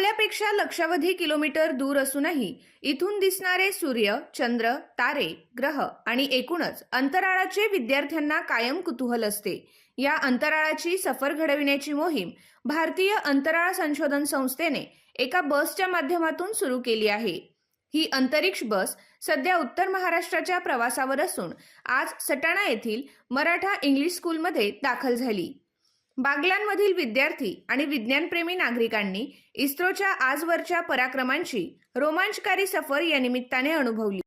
आपल्यापेक्षा लक्षावधी किलोमीटर दूर असूनही इथून दिसणारे सूर्य चंद्र तारे ग्रह आणि एकूणच अंतराळाचे विद्यार्थ्यांना कायम कुतूहल असते. या अंतराळाची सफर घडविण्याची मोहीम भारतीय अंतराळ संशोधन संस्थेने एका बसच्या माध्यमातून सुरू केली आहे. ही अंतरिक्ष बस सध्या उत्तर महाराष्ट्राच्या प्रवासावर असून आज सटाणा येथील मराठा इंग्लिश स्कूलमध्ये दाखल झाली. बागलांमधील विद्यार्थी आणि विज्ञानप्रेमी नागरिकांनी इस्रोच्या आजवरच्या पराक्रमांची रोमांचकारी सफर या निमित्ताने अनुभवली.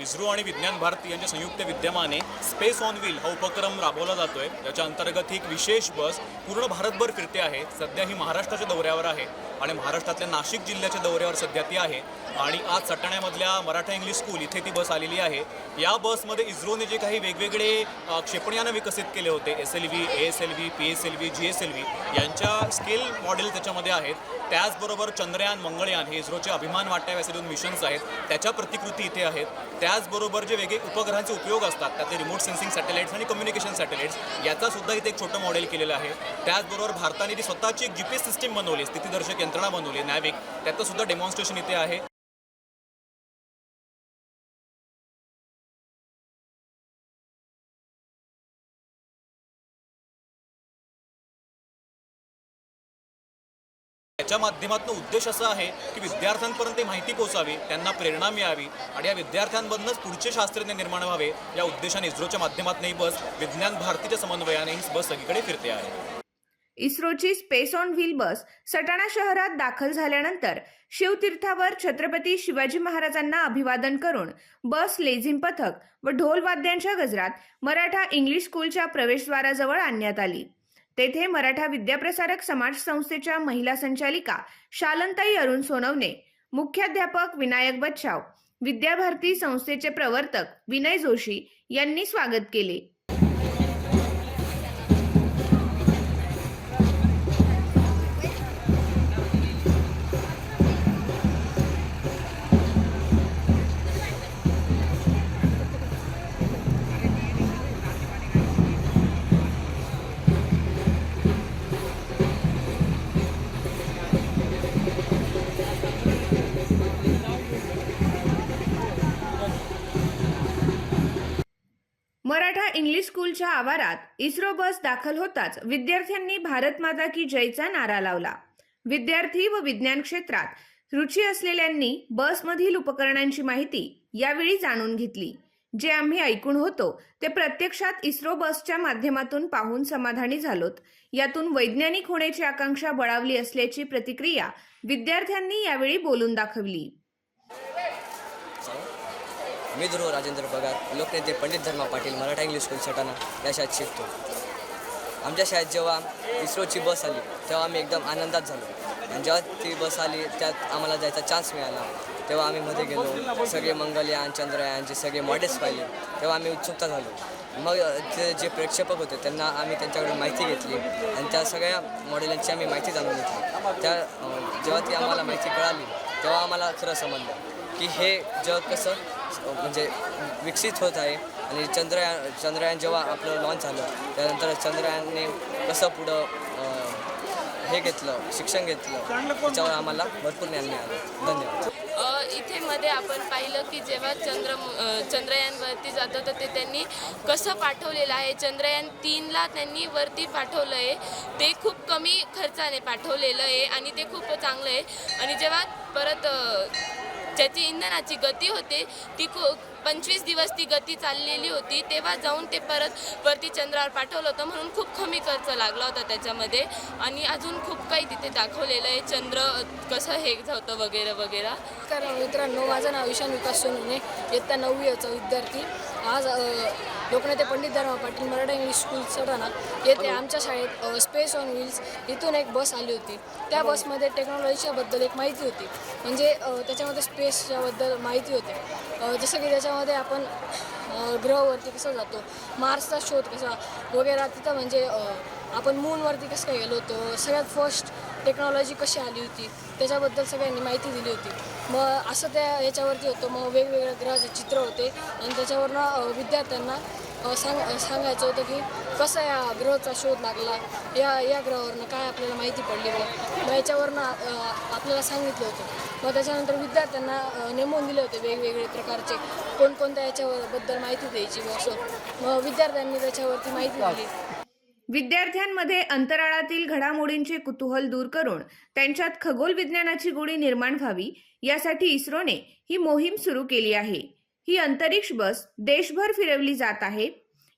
इस्रो आणि विज्ञान भारती यांच्या संयुक्त विद्यमाने स्पेस ऑन व्हील हा उपक्रम राबवला जातोय. ज्याच्या अंतर्गत ही एक विशेष बस पूर्ण भारतभर फिरते आहे. सध्या ही महाराष्ट्राच्या दौऱ्यावर आहे आणि महाराष्ट्रातल्या नाशिक जिल्ह्याच्या दौऱ्यावर सध्या ती आहे. आणि आज सटाण्यामधल्या मराठा इंग्लिश स्कूल इथे ती बस आलेली आहे. या बसमध्ये इस्रोने जे काही वेगवेगळे क्षेपणयानं विकसित केले होते S L V A S L V P S L V G S L V यांच्या स्केल मॉडेल त्याच्यामध्ये आहेत. त्याचबरोबर चंद्रयान मंगळयान हे इस्रोचे अभिमान वाटावे असे दोन मिशन्स आहेत. त्याच्या प्रतिकृती इथे आहेत. त्याचबरोबर जे वेगळे उपग्रहांचे उपयोग असतात त्यातले रिमोट सेन्सिंग सॅटेलाइट्स आणि कम्युनिकेशन सॅटेलाइट्स याचा सुद्धा इथे एक छोटं मॉडेल केलेलं आहे. त्याचबरोबर भारताने ती स्वतःची एक जी पी एस सिस्टीम बनवली स्थितीदर्शक यंत्रणा बनवली नॅविक त्याचं सुद्धा डेमॉन्स्ट्रेशन इथे आहे. याच्या माध्यमातून उद्देश असा आहे की विद्यार्थ्यांपर्यंत माहिती पोहोचावी त्यांना प्रेरणा मिळावी आणि या विद्यार्थ्यांमधूनच पुढचे शास्त्रज्ञ निर्माण व्हावे या उद्देशाने इस्रोच्या माध्यमातून ही बस विज्ञान भारतीच्या समन्वयाने ही बस सगळीकडे फिरते आहे. इस्रोची space on wheel bus Satana शहरात दाखल झाल्यानंतर शिवतीर्थावर छत्रपती शिवाजी महाराजांना अभिवादन करून बस लेझिम पथक व ढोल वाद्यांच्या गजरात मराठा इंग्लिश स्कूलच्या प्रवेशद्वाराजवळ आणण्यात आली. तेथे मराठा विद्याप्रसारक समाज संस्थेच्या महिला संचालिका शालंताई अरुण सोनवणे मुख्याध्यापक विनायक बच्छाव विद्याभारती संस्थेचे प्रवर्तक विनय जोशी यांनी स्वागत केले. मराठा इंग्लिश स्कूलच्या आवारात इस्रो बस दाखल होताच विद्यार्थ्यांनी भारत माता की जयचा नारा लावला. विद्यार्थी व विज्ञान क्षेत्रात रुची असलेल्यांनी बसमधील उपकरणांची माहिती यावेळी जाणून घेतली. जे आम्ही ऐकून होतो ते प्रत्यक्षात इस्रो बसच्या माध्यमातून पाहून समाधानी झालोत. यातून वैज्ञानिक होण्याची आकांक्षा बळावली असल्याची प्रतिक्रिया विद्यार्थ्यांनी यावेळी बोलून दाखवली. मी ध्रुव राजेंद्र पगार लोकनेते पंडित धर्मा पाटील मराठा इंग्लिश स्कूल सटाणा या शाळेत शिकतो. आमच्या शाळेत जेव्हा इस्रोची बस आली तेव्हा आम्ही एकदम आनंदात झालो. आणि जेव्हा ती बस आली त्यात आम्हाला जायचा चान्स मिळाला. तेव्हा आम्ही मध्ये गेलो. सगळे मंगलयान चंद्रयानचे सगळे मॉडेल्स पाहिले. तेव्हा आम्ही उत्सुकता झालो. मग ते जे प्रेक्षेपक होते त्यांना आम्ही त्यांच्याकडून माहिती घेतली. आणि त्या सगळ्या मॉडेलांची आम्ही माहिती जाणून घेतली. त्या जेव्हा ती आम्हाला माहिती कळाली तेव्हा आम्हाला खरं समजलं की हे जग कसं म्हणजे विकसित होत आहे. आणि चंद्रयान चंद्रयान जेव्हा आपलं लॉन्च झालं त्यानंतर चंद्रयानने कसं पुढं हे घेतलं शिक्षण घेतलं त्याच्यावर आम्हाला भरपूर ज्ञान मिळालं. धन्यवाद. अ, इथे मध्ये आपण पाहिलं की जेव्हा चंद्र चंद्रयानवरती जातं तर ते त्यांनी कसं पाठवलेलं आहे? चंद्रयान तीनला त्यांनी वरती पाठवलं आहे. ते खूप कमी खर्चाने पाठवलेलं आहे आणि ते खूप चांगलं आहे. आणि जेव्हा परत ज्याची इंधनाची गती होते ती खूप पंचवीस दिवस ती गती चाललेली होती तेव्हा जाऊन ते परत वरती चंद्रावर पाठवलं होतं म्हणून खूप कमी खर्च लागला होता त्याच्यामध्ये. आणि अजून खूप काही तिथे दाखवलेलं आहे चंद्र कसं हे होतं वगैरे वगैरे. कारण मित्रांनो माझं नाव ईशान विकास सोनवणे इयत्ता नववीचा विद्यार्थी. आज लोकनेते पंडित धर्मा पाटील मराठा इंग्लिश स्कूल सटाणा येथे आमच्या शाळेत स्पेस ऑन व्हील्स इथून एक बस आली होती. त्या बसमध्ये टेक्नॉलॉजीच्याबद्दल एक माहिती होती. म्हणजे त्याच्यामध्ये स्पेसच्याबद्दल माहिती होती. जसं की त्याच्यामध्ये आपण ग्रहावरती कसं जातो मार्सचा शोध कसा वगैरे तिथं म्हणजे आपण मूनवरती कसं काय गेलो होतो सगळ्यात फर्स्ट टेक्नॉलॉजी कशी आली होती त्याच्याबद्दल सगळ्यांनी माहिती दिली होती. मग असं त्या याच्यावरती होतं. मग वेगवेगळ्या ग्रहाचे चित्र होते. आणि त्याच्यावरनं विद्यार्थ्यांना सांग सांगायचं होतं की कसा या ग्रहाचा शोध लागला? या या ग्रहावरनं काय आपल्याला माहिती पडली बघ मग याच्यावरनं आपल्याला सांगितलं होतं. मग त्याच्यानंतर विद्यार्थ्यांना नेमून दिले होते वेगवेगळे प्रकारचे कोणकोणत्या याच्याबद्दल माहिती द्यायची मग असं. मग विद्यार्थ्यांनी त्याच्यावरती माहिती दिली. विद्यार्थ्यांमध्ये अंतराळातील घडामोडींचे कुतूहल दूर करून त्यांच्यात खगोल विज्ञानाची गोडी निर्माण व्हावी यासाठी इस्रोने ही मोहीम सुरू केली आहे. ही अंतरिक्ष बस देशभर फिरवली जात आहे.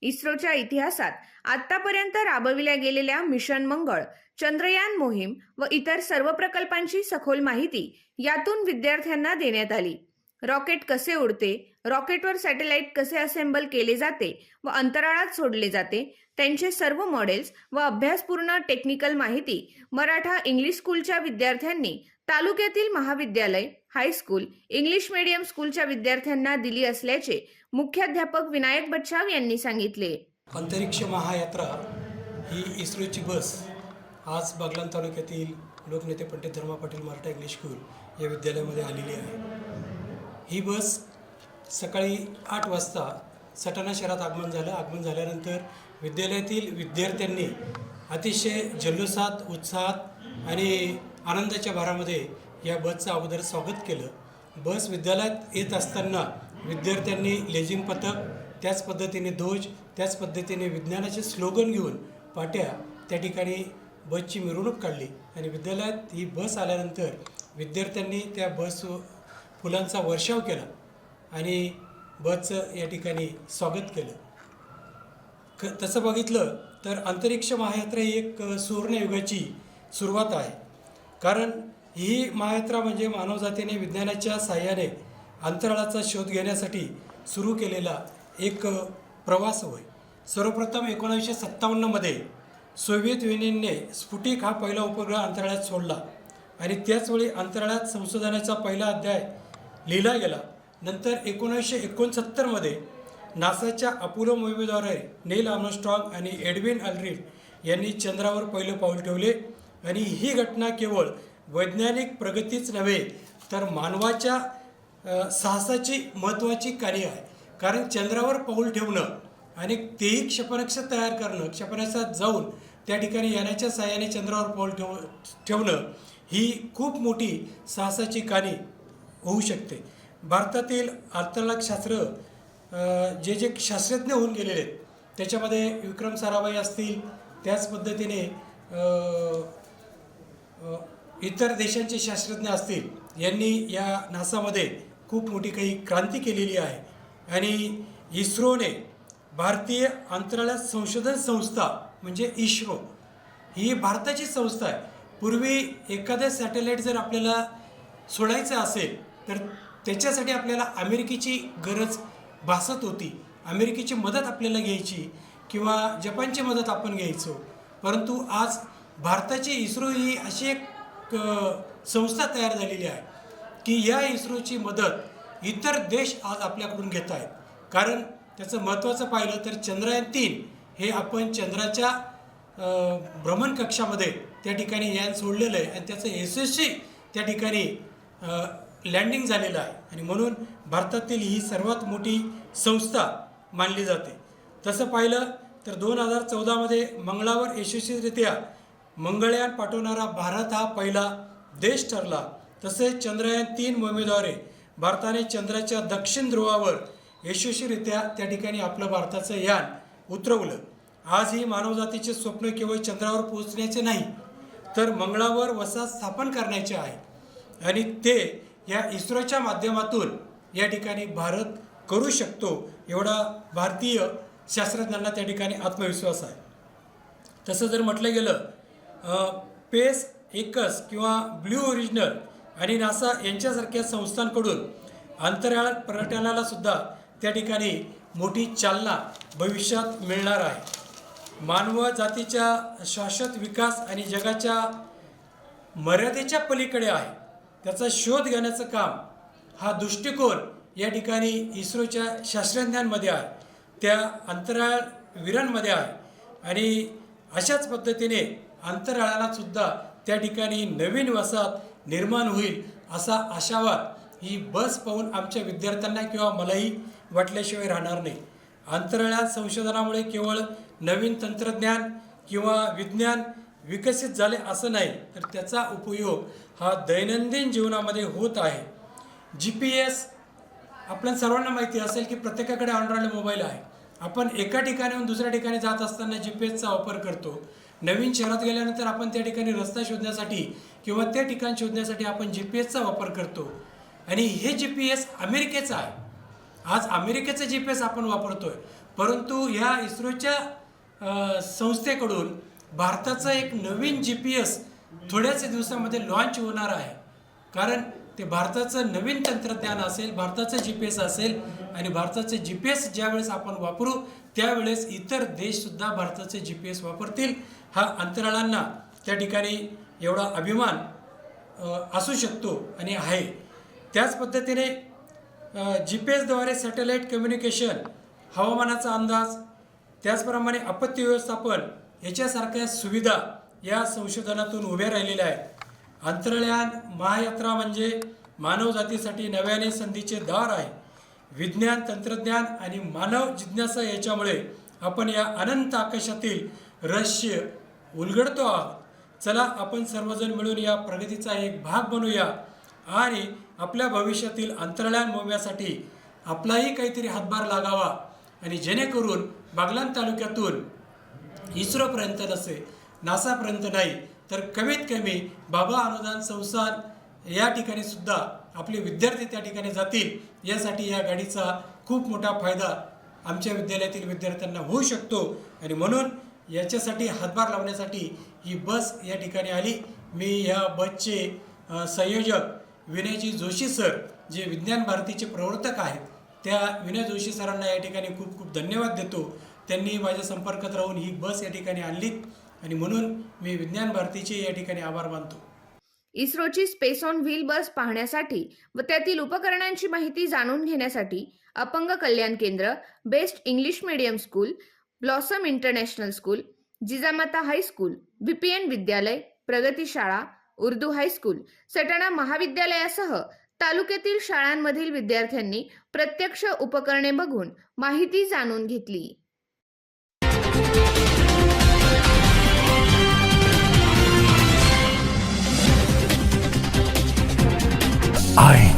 इस्रोच्या इतिहासात आतापर्यंत राबविल्या गेलेल्या मिशन मंगळ चंद्रयान मोहीम व इतर सर्व प्रकल्पांची सखोल माहिती यातून विद्यार्थ्यांना देण्यात आली. रॉकेट कसे उडते? रॉकेटवर सॅटेलाइट कसे असेंबल केले जाते व अंतराळात सोडले जाते? त्यांचे सर्व मॉडेल्स व अभ्यासपूर्ण टेक्निकल माहिती मराठा इंग्लिश स्कूलच्या विद्यार्थ्यांनी तालुक्यातील महाविद्यालय हायस्कूल इंग्लिश मीडियम स्कूलच्या विद्यार्थ्यांना दिली असल्याचे मुख्याध्यापक विनायक बच्छाव यांनी सांगितले. अंतरिक्ष महायात्रा ही इस्रोची बस आज बागलाण तालुक्यातील लोकनेते पंडित धर्मा पाटील मराठा इंग्लिश स्कूल या विद्यालयामध्ये आलेली आहे. ही बस सकाळी आठ वाजता सटाणा शहरात आगमन झालं. आगमन झाल्यानंतर विद्यालयातील विद्यार्थ्यांनी अतिशय जल्लोषात उत्साहात आणि आनंदाच्या भारामध्ये या बसचं अगोदर स्वागत केलं. बस विद्यालयात येत असताना विद्यार्थ्यांनी लेझिम पथक त्याच पद्धतीने ध्वज त्याच पद्धतीने विज्ञानाचे स्लोगन घेऊन पाट्या त्या ठिकाणी बसची मिरवणूक काढली आणि विद्यालयात ही बस आल्यानंतर विद्यार्थ्यांनी त्या बस फुलांचा वर्षाव केला आणि बसचं या ठिकाणी स्वागत केलं. क तसं बघितलं तर अंतरिक्ष महायात्रा ही एक सुवर्णयुगाची सुरुवात आहे. कारण ही महायात्रा म्हणजे मानवजातीने विज्ञानाच्या साह्याने अंतराळाचा शोध घेण्यासाठी सुरू केलेला एक प्रवास होय. सर्वप्रथम एकोणीसशे सत्तावन्नमध्ये सोव्हिएत युनियनने स्फुटिक हा पहिला उपग्रह अंतराळात सोडला आणि त्याचवेळी अंतराळात संशोधनाचा पहिला अध्याय लिहिला गेला. नंतर एकोणीसशे एकोणसत्तरमध्ये नासाच्या अपोलो मोहिमेद्वारे नेल आर्मस्ट्रॉंग आणि एडविन अल्ड्रिन यांनी चंद्रावर पहिलं पाऊल ठेवले आणि ही घटना केवळ वैज्ञानिक प्रगतीच नव्हे तर मानवाच्या साहसाची महत्त्वाची कार्य आहे. कारण चंद्रावर पाऊल ठेवणं आणि तेही क्षेपणास्त्र तयार करणं क्षेपणास्त्रात जाऊन त्या ठिकाणी यानाच्या साह्याने चंद्रावर पाऊल ठेव ठेवणं ही खूप मोठी साहसाची कहाणी होऊ शकते. भारतातील अंतराळशास्त्र जे जे शास्त्रज्ञ होऊन गेलेले आहेत त्याच्यामध्ये विक्रम साराभाई असतील त्याच पद्धतीने इतर देशांचे शास्त्रज्ञ असतील यांनी या नासामध्ये खूप मोठी काही क्रांती केलेली आहे. आणि इस्रोने भारतीय अंतराळ संशोधन संस्था म्हणजे इस्रो ही भारताची संस्था आहे. पूर्वी एखादं सॅटेलाईट जर आपल्याला सोडायचं असेल तर त्याच्यासाठी आपल्याला अमेरिकेची गरज भासत होती. अमेरिकेची मदत आपल्याला घ्यायची किंवा जपानची मदत आपण घ्यायचो. परंतु आज भारताची इस्रो ही अशी एक संस्था तयार झालेली आहे की या इस्रोची मदत इतर देश आज आपल्याकडून घेत आहेत. कारण त्याचं महत्त्वाचं पाहिलं तर चंद्रयान तीन हे आपण चंद्राच्या भ्रमणकक्षामध्ये भ्रमण कक्षामध्ये त्या ठिकाणी यान सोडलेलं आहे आणि त्याचं यशस्वी त्या ठिकाणी लँडिंग झालेलं आहे. आणि म्हणून भारतातील ही सर्वात मोठी संस्था मानली जाते. तसं पाहिलं तर दोन हजार चौदामध्ये मंगळावर यशस्वीरित्या मंगळयान पाठवणारा भारत हा पहिला देश ठरला. तसेच चंद्रयान तीन मोहिमेद्वारे भारताने चंद्राच्या दक्षिण ध्रुवावर यशस्वीरित्या त्या ठिकाणी आपलं भारताचं यान उतरवलं. आज ही मानवजातीचे स्वप्न केवळ चंद्रावर पोहोचण्याचे नाही तर मंगळावर वसाहत स्थापन करण्याचे आहे. आणि ते या इस्रोच्या माध्यमातून या ठिकाणी भारत करू शकतो एवढा भारतीय शास्त्रज्ञांना त्या ठिकाणी आत्मविश्वास आहे. तसं जर म्हटलं गेलं पेस एकस किंवा ब्ल्यू ओरिजिनल आणि नासा यांच्यासारख्या संस्थांकडून अंतराळ पर्यटनाला सुद्धा त्या ठिकाणी मोठी चालना भविष्यात मिळणार आहे. मानव जातीच्या शाश्वत विकास आणि जगाच्या मर्यादेच्या पलीकडे आहे. त्याचा शोध घेण्याचं काम हा दृष्टिकोन या ठिकाणी इस्रोच्या शास्त्रज्ञांमध्ये आहे. त्या अंतराळ वीरांमध्ये आहे. आणि अशाच पद्धतीने अंतराळाला सुद्धा त्या ठिकाणी नवीन वसाहत निर्माण होईल असा आशावाद ही बस पाहून आमच्या विद्यार्थ्यांना किंवा मलाही वाटल्याशिवाय राहणार नाही. अंतराळात संशोधनामुळे केवळ नवीन तंत्रज्ञान किंवा विज्ञान विकसित झाले असं नाही तर त्याचा उपयोग हा दैनंदिन जीवनामध्ये होत आहे. जी पी एस आपल्या सर्वांना माहिती असेल की प्रत्येकाकडे अँड्रॉइड मोबाईल आहे. आपण एका ठिकाणाहून दुसऱ्या ठिकाणी जात असताना जी पी एसचा वापर करतो. नवीन शहरात गेल्यानंतर आपण त्या ठिकाणी रस्ता शोधण्यासाठी किंवा ते ठिकाण शोधण्यासाठी आपण जी पी एसचा वापर करतो. आणि हे जी पी एस अमेरिकेचं आहे. आज अमेरिकेचं जी पी एस आपण वापरतो आहे परंतु ह्या इस्रोच्या संस्थेकडून भारताचं एक नवीन जी पी एस थोड्याच दिवसामध्ये लॉन्च होणार आहे. कारण ते भारताचं नवीन तंत्रज्ञान असेल भारताचं जी पी एस असेल आणि भारताचं जी पी एस ज्यावेळेस आपण वापरू त्यावेळेस इतर देशसुद्धा भारताचे जी पी एस वापरतील हा अंतराळांना त्या ठिकाणी एवढा अभिमान असू शकतो आणि आहे. त्याच पद्धतीने जी पी एसद्वारे सॅटेलाईट कम्युनिकेशन हवामानाचा अंदाज त्याचप्रमाणे आपत्ती व्यवस्थापन याच्यासारख्या सुविधा या संशोधनातून उभ्या राहिलेल्या आहेत. अंतराळयान महायात्रा म्हणजे मानवजातीसाठी नव्याने संधीचे दार आहे. विज्ञान तंत्रज्ञान आणि मानव जिज्ञासा याच्यामुळे आपण या अनंत आकाशातील रहस्य उलगडतो आहोत. चला आपण सर्वजण मिळून या प्रगतीचा एक भाग बनूया आणि आपल्या भविष्यातील अंतराळयान मोहिम्यासाठी आपलाही काहीतरी हातभार लागावा आणि जेणेकरून बागलान तालुक्यातून इस्रोपर्यंत नसे नासापर्यंत नाही तर कमीत कमी बाबा अनुदान संस्थान या ठिकाणी सुद्धा आपले विद्यार्थी त्या ठिकाणी जातील यासाठी या गाडीचा खूप मोठा फायदा आमच्या विद्यालयातील विद्यार्थ्यांना होऊ शकतो. आणि म्हणून याच्यासाठी हातभार लावण्यासाठी ही बस या ठिकाणी आली. मी या बसचे संयोजक विनयजी जोशी सर जे विज्ञान भारतीचे प्रवर्तक आहेत त्या विनय जोशी सरांना या ठिकाणी खूप खूप धन्यवाद देतो. त्यांनी माझ्या संपर्कात राहून ही बस या ठिकाणी आणलीत आणि म्हणून मी विज्ञान भारतीचे या ठिकाणी आभार मानतो. इस्रोची स्पेस ऑन व्हील बस पाहण्यासाठी व त्यातील उपकरणांची माहिती जाणून घेण्यासाठी अपंग कल्याण केंद्र best English medium school blossom international school Jijamata high school BPN विद्यालय प्रगती शाळा उर्दू हायस्कूल सटाणा महाविद्यालयासह तालुक्यातील शाळांमधील विद्यार्थ्यांनी प्रत्यक्ष उपकरणे बघून माहिती जाणून घेतली. I